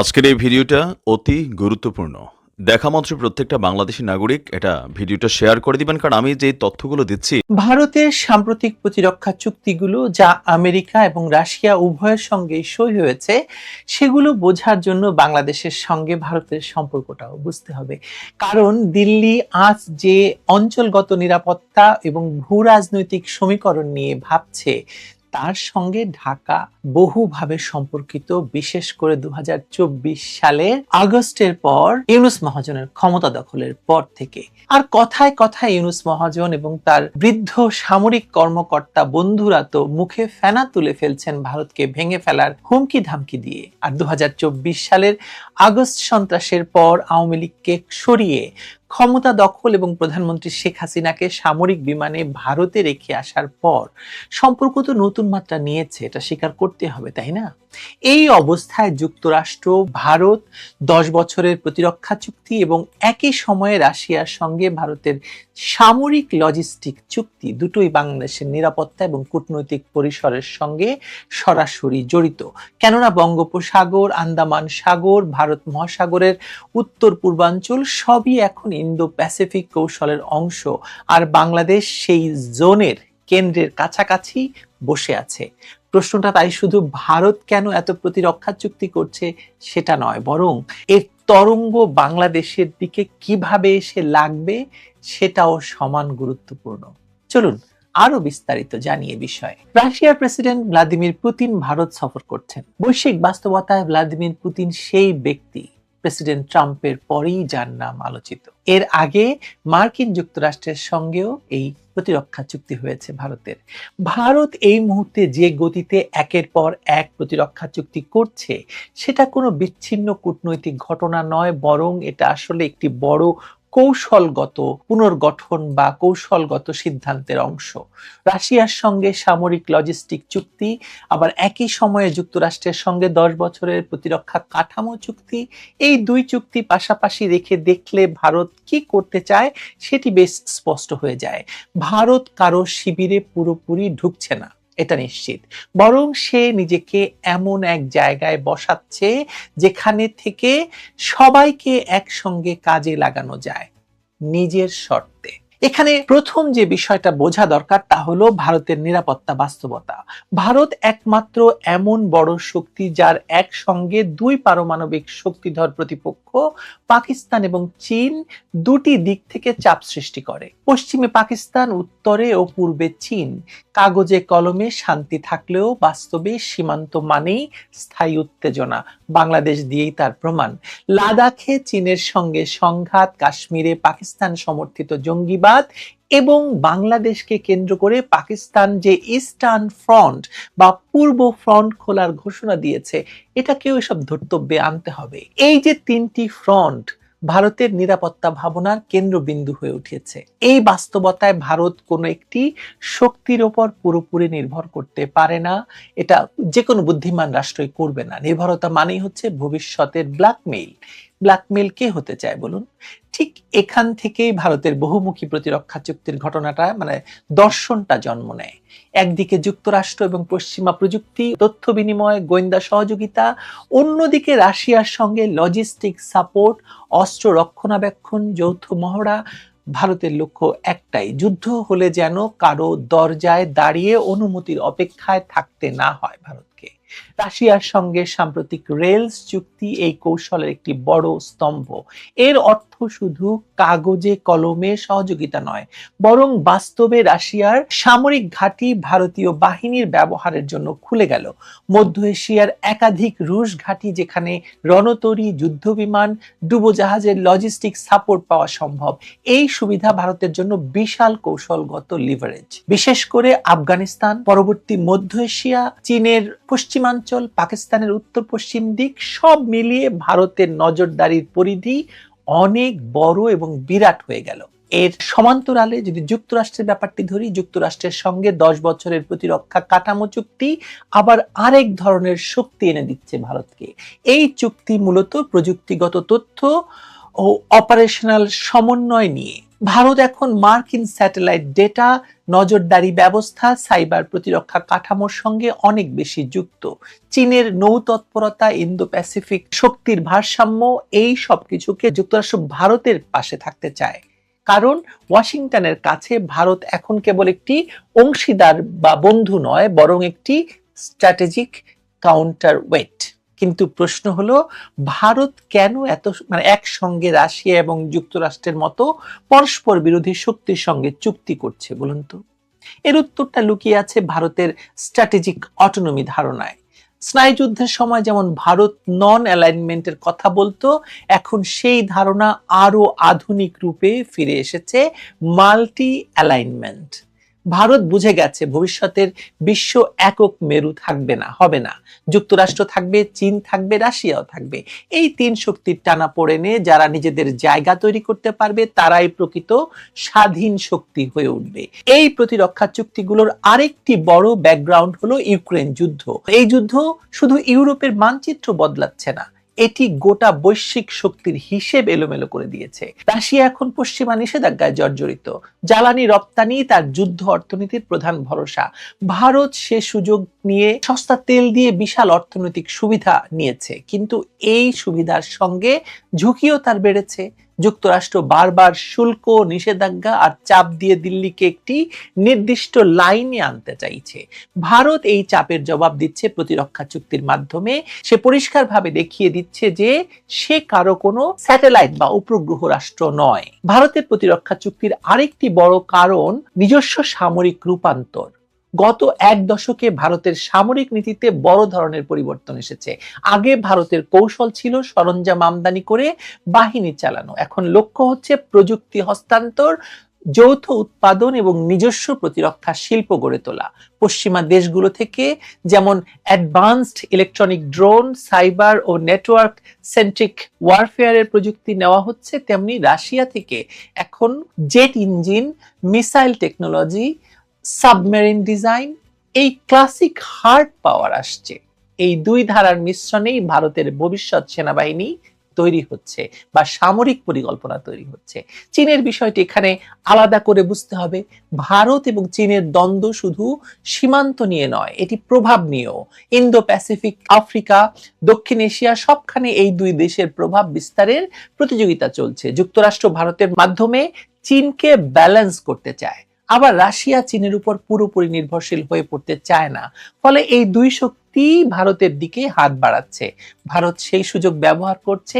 আজকের এই ভিডিওটা অতি গুরুত্বপূর্ণ। দেখা মাত্র প্রত্যেকটা বাংলাদেশি নাগরিক এটা ভিডিওটা শেয়ার করে দিবেন, কারণ আমি যে তথ্যগুলো দিচ্ছি ভারতের সাম্প্রতিক প্রতিরক্ষা চুক্তিগুলো যা আমেরিকা এবং রাশিয়া উভয়ের সঙ্গে সই হয়েছে, সেগুলো বোঝার জন্য বাংলাদেশের সঙ্গে ভারতের সম্পর্কটাও বুঝতে হবে। কারণ দিল্লি আজ যে অঞ্চলগত নিরাপত্তা এবং ভূ রাজনৈতিক সমীকরণ নিয়ে ভাবছে তার সঙ্গে ঢাকা বহুভাবে সম্পর্কিত, বিশেষ করে দু সালের আগস্টের পর ইউনুস মহাজনের ক্ষমতা দখলের পর থেকে। আর কথায় কথায় ইউনুস মহাজন এবং তার বৃদ্ধ সামরিক কর্মকর্তা বন্ধুরা তো মুখে ফেনা তুলে ফেলছেন ভারতকে ভেঙে ফেলার হুমকি ধামকি দিয়ে। আর দু হাজার চব্বিশ সালের আগস্ট সন্ত্রাসের পর আওয়ামী লীগকে সরিয়ে ক্ষমতা দখল এবং প্রধানমন্ত্রী শেখ হাসিনাকে সামরিক বিমানে ভারতে রেখে আসার পর সম্পর্ক তো নতুন মাত্রা নিয়েছে, এটা স্বীকার করতে হবে, তাই না? এই অবস্থায় যুক্তরাষ্ট্র, ভারত, দশ বছরের প্রতিরক্ষা চুক্তি এবং একই সময়ে রাশিয়ার সঙ্গে ভারতের সামরিক লজিস্টিক চুক্তি দুটোই বাংলাদেশের নিরাপত্তা এবং কূটনৈতিক পরিসরের সঙ্গে সরাসরি জড়িত। কেননা বঙ্গোপসাগর, আন্দামান সাগর, ভারত মহাসাগরের উত্তর পূর্বাঞ্চল সবই এখন ইন্দো প্যাসিফিক কৌশলের অংশ আর বাংলাদেশ সেই জোনের কেন্দ্রের কাছাকাছি বসে আছে। প্রশ্নটা তাই শুধু ভারত কেন এত প্রতিরক্ষা চুক্তি করছে সেটা নয়, বরং এর তরঙ্গ বাংলাদেশের দিকে কীভাবে এসে লাগবে সেটাও সমান গুরুত্বপূর্ণ। চলুন আরও বিস্তারিত জানিয়ে বিষয়ে। রাশিয়ার প্রেসিডেন্ট ভ্লাদিমির পুতিন ভারত সফর করছেন। বৈশ্বিক বাস্তবতায় ভ্লাদিমির পুতিন সেই ব্যক্তি। প্রেসিডেন্ট ট্রাম্পের পরেই যার নাম আলোচিত। এর আগে মার্কিন যুক্তরাষ্ট্রের সঙ্গেও এই প্রতিরক্ষা চুক্তি হয়েছে ভারতের। ভারত এই মুহূর্তে যে গতিতে একের পর এক প্রতিরক্ষা চুক্তি করছে, সেটা কোনো বিচ্ছিন্ন কূটনৈতিক ঘটনা নয়, বরং এটা আসলে একটি বড় কৌশলগত পুনর্গঠন বা কৌশলগত সিদ্ধান্তের অংশ। রাশিয়ার সঙ্গে সামরিক লজিস্টিক চুক্তি, আবার একই সময়ে যুক্তরাষ্ট্রের সঙ্গে দশ বছরের প্রতিরক্ষা কাঠামো চুক্তি, এই দুই চুক্তি পাশাপাশি রেখে দেখলে ভারত কি করতে চায় সেটি বেশ স্পষ্ট হয়ে যায়। ভারত কারও শিবিরে পুরোপুরি ঢুকছে না, এটা নিশ্চিত। বরং সে নিজেকে এমন এক জায়গায় বসাচ্ছে যেখানে থেকে সবাইকে একসঙ্গে কাজে লাগানো যায়। নিজের শর্তে। এখানে প্রথম যে বিষয়টা বোঝা দরকার তা হলো ভারতের নিরাপত্তা বাস্তবতা। ভারত একমাত্র এমন বড় শক্তি যার একসঙ্গে দুই পারমাণবিক শক্তিধর প্রতিপক্ষ পাকিস্তান এবং চীন দুটি দিক থেকে চাপ সৃষ্টি করে। পশ্চিমে পাকিস্তান, উত্তরে ও পূর্বে চীন। কাগজে, কলমে শান্তি থাকলেও বাস্তবে সীমান্ত মানেই স্থায়ী উত্তেজনা। বাংলাদেশ দিয়েই তার প্রমাণ। লাদাখে চীনের সঙ্গে সংঘাত, কাশ্মীরে পাকিস্তান সমর্থিত জঙ্গিবাদ এবং বাংলাদেশকে কেন্দ্র করে পাকিস্তান যে ইস্টার্ন ফ্রন্ট বা পূর্ব ফ্রন্ট খোলার ঘোষণা দিয়েছে, এটাকেও এসব ধর্তব্যে আনতে হবে। এই যে তিনটি ফ্রন্ট ভারতের নিরাপত্তা ভাবনার কেন্দ্রবিন্দু হয়ে উঠেছে। এই বাস্তবতায় ভারত কোনো একটি শক্তির ওপর পুরোপুরি নির্ভর করতে পারে না। এটা যে কোনো বুদ্ধিমান রাষ্ট্রই করবে না। নির্ভরতা মানেই হচ্ছে ভবিষ্যতের ব্ল্যাকমেইল ব্ল্যাকমেইল কে হতে চায় বলুন? ঠিক এখান থেকেই ভারতের বহুমুখী প্রতিরক্ষা চুক্তির ঘটনাটা মানে দর্শনটা জন্ম নেয়। একদিকে যুক্তরাষ্ট্র এবং পশ্চিমা প্রযুক্তি, তথ্য বিনিময়, গোয়েন্দা সহযোগিতা, অন্যদিকে রাশিয়ার সঙ্গে লজিস্টিক সাপোর্ট অস্ত্র রক্ষণাবেক্ষণ, যৌথ মহড়া, ভারতের লক্ষ্য একটাই, যুদ্ধ হলে যেন কারও দরজায় দাঁড়িয়ে অনুমতির অপেক্ষায় থাকতে না হয় ভারতকে। রাশিয়ার সঙ্গে সাম্প্রতিক রেলস চুক্তি এই কৌশলের একটি বড় স্তম্ভ। এর অর্থ শুধু কাগজে, কলমে সহযোগিতা নয়, বরং বাস্তবে রাশিয়ার সামরিক ঘাঁটি ভারতীয় বাহিনীর ব্যবহারের জন্য খুলে গেল। মধ্য এশিয়ার একাধিক রুশ ঘাঁটি যেখানে রণতরী, যুদ্ধবিমান, ডুবোজাহাজের লজিস্টিক সাপোর্ট পাওয়া সম্ভব, এই সুবিধা ভারতের জন্য বিশাল কৌশলগত লিভারেজ বিশেষ করে আফগানিস্তান, পরবর্তী মধ্য এশিয়া, চীনের পশ্চিমাঞ্চল, পাকিস্তানের উত্তর পশ্চিম দিক সব মিলিয়ে ভারতের নজরদারির পরিধি অনেক বড় এবং বিরাট হয়ে গেল। এর সমান্তরালে যদি যুক্তরাষ্ট্রের ব্যাপারটি ধরি, যুক্তরাষ্ট্রের সঙ্গে দশ বছরের প্রতিরক্ষা কাঠামো চুক্তি, আবার আরেক ধরনের শক্তি এনে দিচ্ছে ভারতকে। এই চুক্তি মূলত প্রযুক্তিগত তথ্য ও অপারেশনাল সমন্বয় নিয়ে। ভারত এখন মার্কিন স্যাটেলাইট ডেটা, নজরদারি ব্যবস্থা, সাইবার প্রতিরক্ষা কাঠামোর সঙ্গে অনেক বেশি যুক্ত। চীনের নৌতৎপরতা ইন্দো প্যাসিফিক শক্তির ভারসাম্য, এই সব কিছুকে যুক্তরাষ্ট্র ভারতের পাশে থাকতে চায়। কারণ ওয়াশিংটনের কাছে ভারত এখন কেবল একটি অংশীদার বা বন্ধু নয়, বরং একটি স্ট্র্যাটেজিক কাউন্টার ওয়েট কিন্তু প্রশ্ন হলো, ভারত কেন এত মানে একসঙ্গে রাশিয়া এবং যুক্তরাষ্ট্রের মতো পরস্পর বিরোধী শক্তির সঙ্গে চুক্তি করছে বলুন তো? এর উত্তরটা লুকিয়ে আছে ভারতের স্ট্র্যাটেজিক অটোনমি ধারণায়। স্নায়ুযুদ্ধের সময় যেমন ভারত নন অ্যালাইনমেন্টের কথা বলতো, এখন সেই ধারণা আরও আধুনিক রূপে ফিরে এসেছে মাল্টি অ্যালাইনমেন্ট ভারত বুঝে গেছে ভবিষ্যতের বিশ্ব একক মেরু থাকবে না, হবে না। যুক্তরাষ্ট্র থাকবে, চীন থাকবে, রাশিয়াও থাকবে। এই তিন শক্তির টানা পড়ে নিয়ে যারা নিজেদের জায়গা তৈরি করতে পারবে, তারাই প্রকৃত স্বাধীন শক্তি হয়ে উঠবে। এই প্রতিরক্ষা চুক্তিগুলোর আরেকটি বড় ব্যাকগ্রাউন্ড হলো ইউক্রেন যুদ্ধ। এই যুদ্ধ শুধু ইউরোপের মানচিত্র বদলাচ্ছে না এটি গোটা বৈশ্বিক শক্তির হিসেব এলোমেলো করে দিয়েছে। রাশিয়া এখন পশ্চিমা নিষেধাজ্ঞায় জর্জরিত। জ্বালানি রপ্তানি তার যুদ্ধ অর্থনীতির প্রধান ভরসা। ভারত সে সুযোগ নিয়ে সস্তা তেল দিয়ে বিশাল অর্থনৈতিক সুবিধা নিয়েছে। কিন্তু এই সুবিধার সঙ্গে ঝুঁকিও তার বেড়েছে। যুক্তরাষ্ট্র বারবার শুল্ক, নিষেধাজ্ঞা আর চাপ দিয়ে দিল্লিকে একটি নির্দিষ্ট লাইনে আনতে চাইছে। ভারত এই চাপের জবাব দিচ্ছে প্রতিরক্ষা চুক্তির মাধ্যমে। সে পরিষ্কারভাবে দেখিয়ে দিচ্ছে যে সে কারও কোনো স্যাটেলাইট বা উপগ্রহ রাষ্ট্র নয়। ভারতের প্রতিরক্ষা চুক্তির আরেকটি বড় কারণ নিজস্ব সামরিক রূপান্তর। গত এক দশকে ভারতের সামরিক নীতিতে বড় ধরনের পরিবর্তন এসেছে। আগে ভারতের কৌশল ছিল সরঞ্জাম আমদানি করে বাহিনী চালানো। এখন লক্ষ্য হচ্ছে প্রযুক্তি হস্তান্তর, যৌথ উৎপাদন এবং নিজস্ব প্রতিরক্ষা শিল্প গড়ে তোলা। পশ্চিমা দেশগুলো থেকে যেমন অ্যাডভান্সড ইলেকট্রনিক ড্রোন, সাইবার ও নেটওয়ার্ক সেন্ট্রিক ওয়ারফেয়ারের প্রযুক্তি নেওয়া হচ্ছে, তেমনি রাশিয়া থেকে এখন jet engine, missile technology submarine design, এই ক্লাসিক হার্ড পাওয়ার আসছে। এই দুই ধারার মিশ্রণেই ভারতের ভবিষ্যৎ সেনাবাহিনী তৈরি হচ্ছে বা সামরিক পরিকল্পনা তৈরি হচ্ছে। চীনের বিষয়টি এখানে আলাদা করে বুঝতে হবে। ভারত এবং চীনের দ্বন্দ্ব শুধু সীমান্ত নিয়ে নয়, এটি প্রভাব নিয়েও। ইন্দো প্যাসিফিক আফ্রিকা, দক্ষিণ এশিয়া সবখানে এই দুই দেশের প্রভাব বিস্তারের প্রতিযোগিতা চলছে। যুক্তরাষ্ট্র ভারতের মাধ্যমে চীনকে ব্যালেন্স করতে চায়। আবার রাশিয়া, চীনের উপর পুরোপুরি নির্ভরশীল হয়ে পড়তে চায় না। ফলে এই দুই শক্তি ভারতের দিকে হাত বাড়াচ্ছে। ভারত সেই সুযোগ ব্যবহার করছে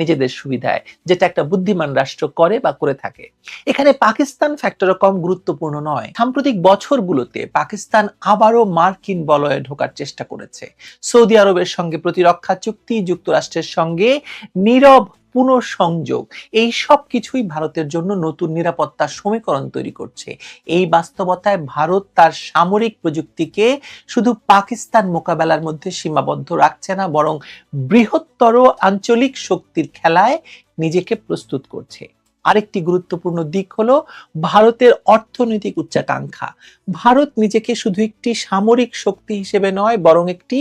নিজেদের সুবিধায়, যেটা একটা বুদ্ধিমান রাষ্ট্র করে বা করে থাকে। এখানে পাকিস্তান ফ্যাক্টরও কম গুরুত্বপূর্ণ নয়। সাম্প্রতিক বছরগুলোতে পাকিস্তান আবারও মার্কিন বলয়ে ঢোকার চেষ্টা করেছে। সৌদি আরবের সঙ্গে প্রতিরক্ষা চুক্তি, যুক্তরাষ্ট্রের সঙ্গে নীরব পুনঃসংযোগ। এই সব কিছুই ভারতের জন্য নতুন নিরাপত্তার সমীকরণ তৈরি করছে। এই বাস্তবতায় ভারত তার সামরিক প্রযুক্তিকে শুধু পাকিস্তান মোকাবেলার মধ্যে সীমাবদ্ধ রাখছে না, বরং বৃহত্তর আঞ্চলিক শক্তির খেলায় নিজেকে প্রস্তুত করছে। আরেকটি গুরুত্বপূর্ণ দিক হলো ভারতের অর্থনৈতিক উচ্চাকাঙ্ক্ষা। ভারত নিজেকে শুধু একটি সামরিক শক্তি হিসেবে নয়, বরং একটি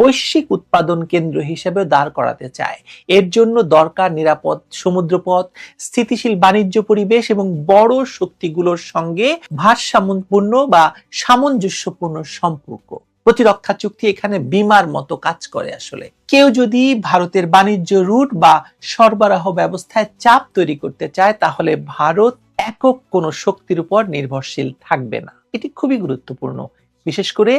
বৈশ্বিক উৎপাদন কেন্দ্র হিসেবে দাঁড় করাতে চায়। এর জন্য দরকার নিরাপদ সমুদ্রপথ, স্থিতিশীল বাণিজ্য পরিবেশ এবং বড় শক্তিগুলোর সঙ্গে ভারসাম্যপূর্ণ বা সামঞ্জস্যপূর্ণ সম্পর্ক। প্রতিরক্ষা চুক্তি এখানে বিমার মতো কাজ করে আসলে। কেউ যদি ভারতের বাণিজ্য রুট বা সরবরাহ ব্যবস্থায় চাপ তৈরি করতে চায়, তাহলে ভারত একক কোনো শক্তির উপর নির্ভরশীল থাকবে না। এটি খুবই গুরুত্বপূর্ণ, বিশেষ করে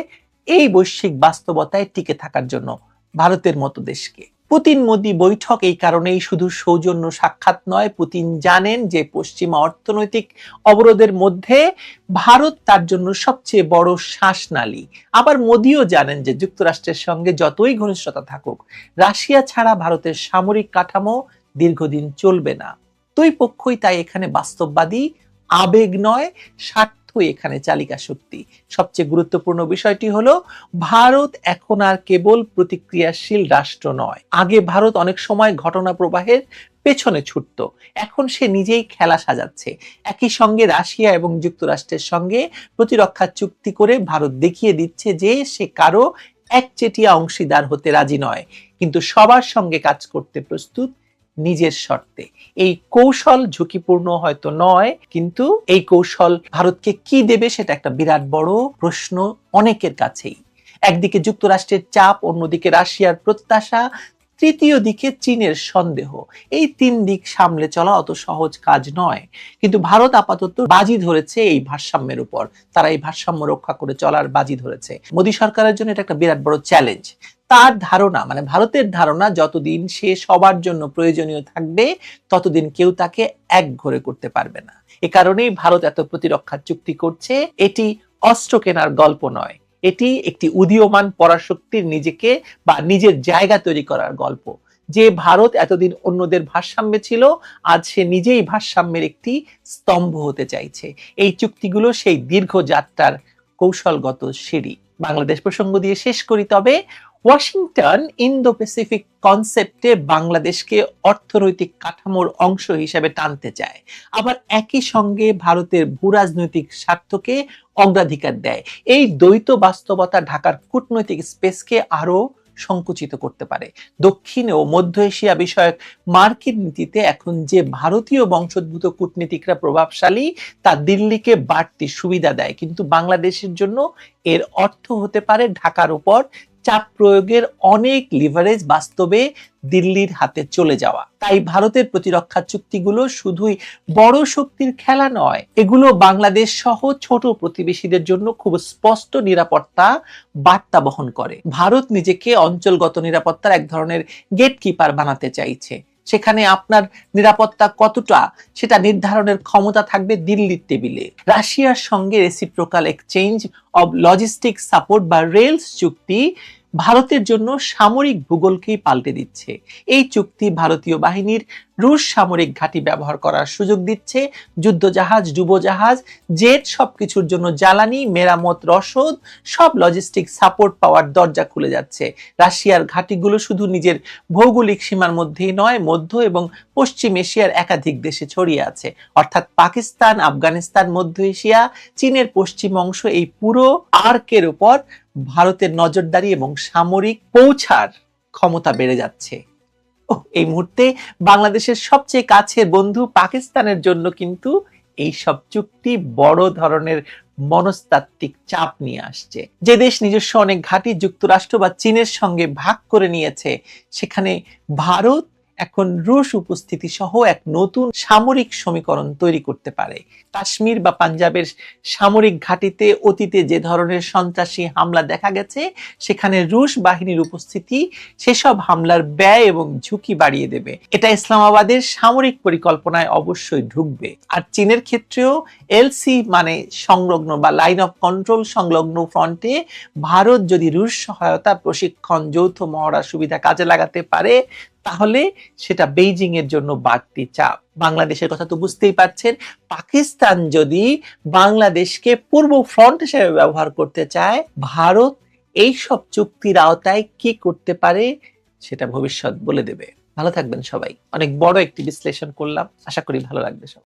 এই বৈশ্বিক বাস্তবতায় টিকে থাকার জন্য ভারতের মতো দেশকে। পুতিন মোদি বৈঠক এই কারণেই শুধু সৌজন্য সাক্ষাৎ নয়, পুতিন জানেন যে পশ্চিমা অর্থনৈতিক অবরোধের মধ্যে ভারত তার জন্য সবচেয়ে বড় শ্বাসনালী। আবার মোদিও জানেন যে যুক্তরাষ্ট্রের সঙ্গে যতই ঘনিষ্ঠতা থাকুক, রাশিয়া ছাড়া ভারতের সামরিক কাঠামো দীর্ঘদিন চলবে না। দুই পক্ষই তাই এখানে বাস্তববাদী, আবেগ নয়, স্বার্থ এখানে চালিকা শক্তি। সবচেয়ে গুরুত্বপূর্ণ বিষয়টি হলো, ভারত এখন আর কেবল প্রতিক্রিয়াশীল রাষ্ট্র নয়। আগে ভারত অনেক সময় ঘটনা প্রবাহের পেছনে ছুটত। এখন সে নিজেই খেলা সাজাচ্ছে। একই সঙ্গে রাশিয়া এবং যুক্তরাষ্ট্রের সঙ্গে প্রতিরক্ষা চুক্তি করে ভারত দেখিয়ে দিচ্ছে যে সে কারও একচেটিয়া অংশীদার হতে রাজি নয়। কিন্তু সবার সঙ্গে কাজ করতে প্রস্তুত নিজের শর্তে। এই কৌশল ঝুঁকিপূর্ণ হয়তো নয়, কিন্তু এই কৌশল ভারতকে কি দেবে সেটা একটা বিরাট বড় প্রশ্ন অনেকের কাছেই। একদিকে যুক্তরাষ্ট্রের চাপ, অন্যদিকে রাশিয়ার প্রত্যাশা তৃতীয় দিকে চীনের সন্দেহ। এই তিন দিক সামলে চলা অত সহজ কাজ নয়। কিন্তু ভারত আপাতত বাজি ধরেছে এই ভারসাম্যের উপর। তারা এই ভারসাম্য রক্ষা করে চলার বাজি ধরেছে। মোদী সরকারের জন্য এটা একটা বিরাট বড় চ্যালেঞ্জ তার ধারণা মানে ভারতের ধারণা, যতদিন সে সবার জন্য প্রয়োজনীয় থাকবে, ততদিন কেউ তাকে এক ঘরে করতে পারবে না। এ কারণেই ভারত এত প্রতিরক্ষা চুক্তি করছে। এটি অস্ত্র কেনার গল্প নয়। এটি একটি উদীয়মান পরাশক্তির নিজেকে বা নিজের জায়গা তৈরি করার গল্প। যে ভারত এতদিন অন্যদের ভারসাম্যে ছিল, আজ সে নিজেই ভারসাম্যের একটি স্তম্ভ হতে চাইছে। এই চুক্তিগুলো সেই দীর্ঘ যাত্রার কৌশলগত সিঁড়ি। বাংলাদেশ প্রসঙ্গ দিয়ে শেষ করি, তবে ওয়াশিংটন ইন্দো প্যাসিফিক কনসেপ্টে বাংলাদেশকে অর্থনৈতিক কাঠামোর অংশ হিসেবে টানতে চায়। আবার একই সঙ্গে ভারতের ভূরাজনৈতিক স্বার্থকে অগ্রাধিকার দেয়। এই দ্বৈত বাস্তবতা ঢাকার কূটনৈতিক স্পেসকে আরও সংকুচিত করতে পারে। দক্ষিণ ও মধ্য এশিয়া বিষয়ক মার্কিন নীতিতে এখন যে ভারতীয় বংশোদ্ভূত কূটনীতিকরা প্রভাবশালী, তা দিল্লিকে বাড়তি সুবিধা দেয়। কিন্তু বাংলাদেশের জন্য এর অর্থ হতে পারে ঢাকার উপর চাপ প্রয়োগের অনেক লিভারেজ বাস্তবে দিল্লির হাতে চলে যাওয়া। তাই ভারতের প্রতিরক্ষা চুক্তিগুলো শুধুই বড় শক্তির খেলা নয়, এগুলো বাংলাদেশ সহ ছোট প্রতিবেশীদের জন্য খুব স্পষ্ট নিরাপত্তা বার্তা বহন করে। ভারত নিজেকে অঞ্চলগত নিরাপত্তার এক ধরনের গেটকিপার বানাতে চাইছে। সেখানে আপনার নিরাপত্তা কতটা সেটা নির্ধারণের ক্ষমতা থাকবে দিল্লির টেবিলে। রাশিয়ার সঙ্গে reciprocal exchange of logistic support বা রেলস চুক্তি ভারতের জন্য সামরিক ভূগোলকেই পাল্টে দিচ্ছে। এই চুক্তি ভারতীয় বাহিনীর রুশ সামরিক ঘাঁটি ব্যবহার করার সুযোগ দিচ্ছে যুদ্ধজাহাজ ডুবোজাহাজ জেট সব কিছুর জন্য জ্বালানি, মেরামত, রসদ, সব লজিস্টিক সাপোর্ট পাওয়ার দরজা খুলে যাচ্ছে। রাশিয়ার ঘাঁটিগুলো শুধু নিজের ভৌগোলিক সীমার মধ্যেই নয়, মধ্য এবং পশ্চিম এশিয়ার একাধিক দেশে ছড়িয়ে আছে। অর্থাৎ পাকিস্তান, আফগানিস্তান, মধ্য এশিয়া, চীনের পশ্চিম অংশ এই পুরো আর্কের উপর ভারতের নজরদারি এবং সামরিক পৌঁছার ক্ষমতা বেড়ে যাচ্ছে। এই মুহূর্তে বাংলাদেশের সবচেয়ে কাছের বন্ধু পাকিস্তানের জন্য কিন্তু এই সব চুক্তি বড় ধরনের মনস্তাত্ত্বিক চাপ নিয়ে আসছে। যে দেশ নিজস্ব অনেক ঘাঁটি, যুক্তরাষ্ট্র বা চীনের সঙ্গে ভাগ করে নিয়েছে, সেখানে ভারত এখন রুশ উপস্থিতি সহ এক নতুন সামরিক সমীকরণ তৈরি করতে পারে। কাশ্মীর বা পাঞ্জাবের সামরিক ঘাঁটিতে অতীতে যে ধরনের সন্ত্রাসী হামলা দেখা গেছে, সেখানে রুশ বাহিনীর উপস্থিতি সেসব হামলার ব্যয় এবং ঝুঁকি বাড়িয়ে দেবে। এটা ইসলামাবাদের সামরিক পরিকল্পনায় অবশ্যই ঢুকবে। আর চীনের ক্ষেত্রেও এলসি মানে সংলগ্ন বা লাইন অফ কন্ট্রোল সংলগ্ন ফ্রন্টে ভারত যদি রুশ সহায়তা প্রশিক্ষণ, যৌথ মহড়া সুবিধা কাজে লাগাতে পারে তাহলে সেটা বেইজিং এর জন্য বাড়তি চাপ। বাংলাদেশের কথা তো বুঝতেই পারছেন, পাকিস্তান যদি বাংলাদেশকে পূর্ব ফ্রন্ট হিসেবে ব্যবহার করতে চায়, ভারত এই সব চুক্তির আওতায় কি করতে পারে সেটা ভবিষ্যৎ বলে দেবে। ভালো থাকবেন সবাই। অনেক বড় একটি বিশ্লেষণ করলাম। আশা করি ভালো লাগবে সব